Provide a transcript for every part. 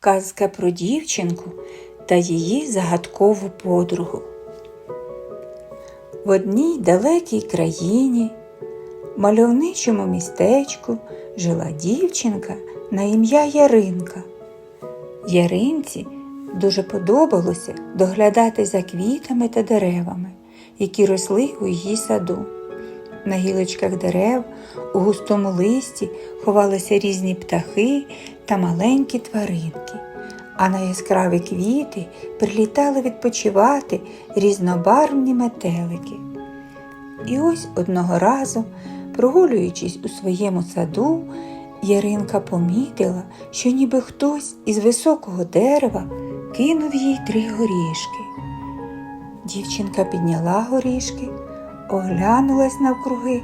Казка про дівчинку та її загадкову подругу. В одній далекій країні, мальовничому містечку, жила дівчинка на ім'я Яринка. Яринці дуже подобалося доглядати за квітами та деревами, які росли у її саду. На гілочках дерев у густому листі ховалися різні птахи та маленькі тваринки, а на яскраві квіти прилітали відпочивати різнобарвні метелики. І ось одного разу, прогулюючись у своєму саду, Яринка помітила, що ніби хтось із високого дерева кинув їй три горішки. Дівчинка підняла горішки, оглянулась навкруги,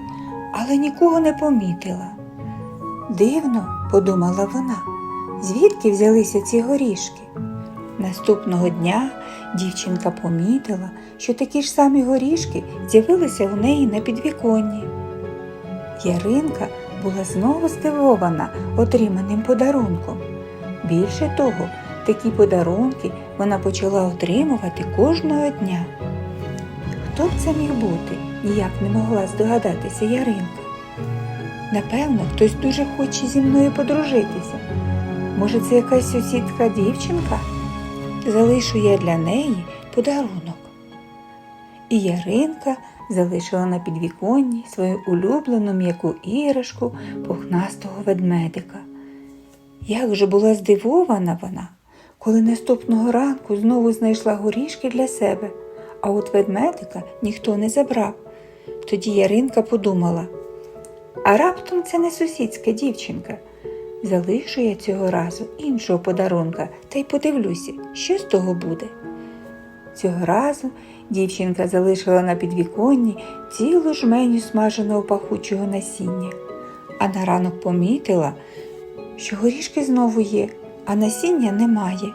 але нікого не помітила. Дивно, подумала вона, звідки взялися ці горішки. Наступного дня дівчинка помітила, що такі ж самі горішки з'явилися у неї на підвіконні. Яринка була знову здивована отриманим подарунком. Більше того, такі подарунки вона почала отримувати кожного дня. Хто б це міг бути, ніяк не могла здогадатися Яринка. Напевно, хтось дуже хоче зі мною подружитися. Може, це якась сусідка дівчинка? Залишу я для неї подарунок. І Яринка залишила на підвіконні свою улюблену м'яку іграшку пухнастого ведмедика. Як же була здивована вона, коли наступного ранку знову знайшла горішки для себе, а от ведмедика ніхто не забрав. Тоді Яринка подумала, а раптом це не сусідська дівчинка. Залишу я цього разу іншого подарунка та й подивлюся, що з того буде. Цього разу дівчинка залишила на підвіконні цілу жменю смаженого пахучого насіння, а на ранок помітила, що горішки знову є, а насіння немає.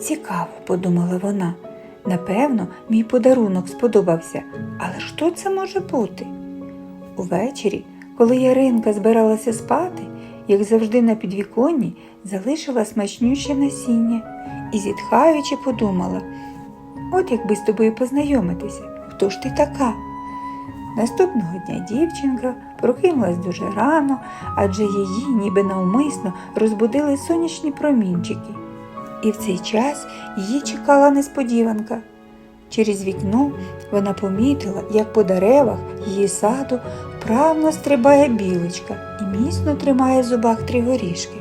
Цікаво, подумала вона. Напевно, мій подарунок сподобався, але що це може бути? Увечері, коли Яринка збиралася спати, як завжди на підвіконні, залишила смачнюще насіння і, зітхаючи, подумала от якби з тобою познайомитися, хто ж ти така? Наступного дня дівчинка прокинулась дуже рано, адже її, ніби навмисно, розбудили сонячні промінчики. І в цей час її чекала несподіванка. Через вікно вона помітила, як по деревах її саду вправно стрибає білочка і міцно тримає в зубах три горішки.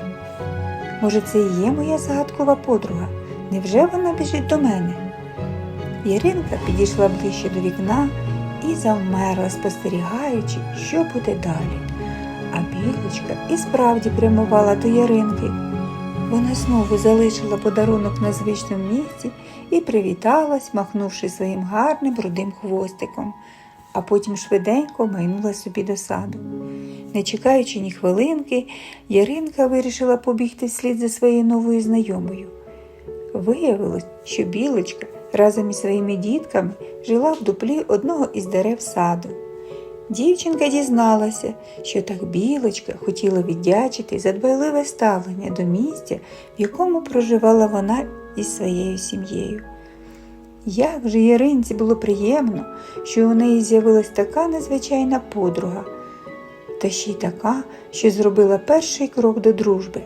Може, це і є моя загадкова подруга? Невже вона біжить до мене? Яринка підійшла ближче до вікна і завмерла, спостерігаючи, що буде далі. А білочка і справді прямувала до Яринки. Вона знову залишила подарунок на звичному місці і привіталась, махнувши своїм гарним рудим хвостиком, а потім швиденько майнула собі до саду. Не чекаючи ні хвилинки, Яринка вирішила побігти вслід за своєю новою знайомою. Виявилось, що білочка разом із своїми дітками жила в дуплі одного із дерев саду. Дівчинка дізналася, що так білочка хотіла віддячити за дбайливе ставлення до місця, в якому проживала вона із своєю сім'єю. Як же Яринці було приємно, що у неї з'явилась така незвичайна подруга, та ще й така, що зробила перший крок до дружби.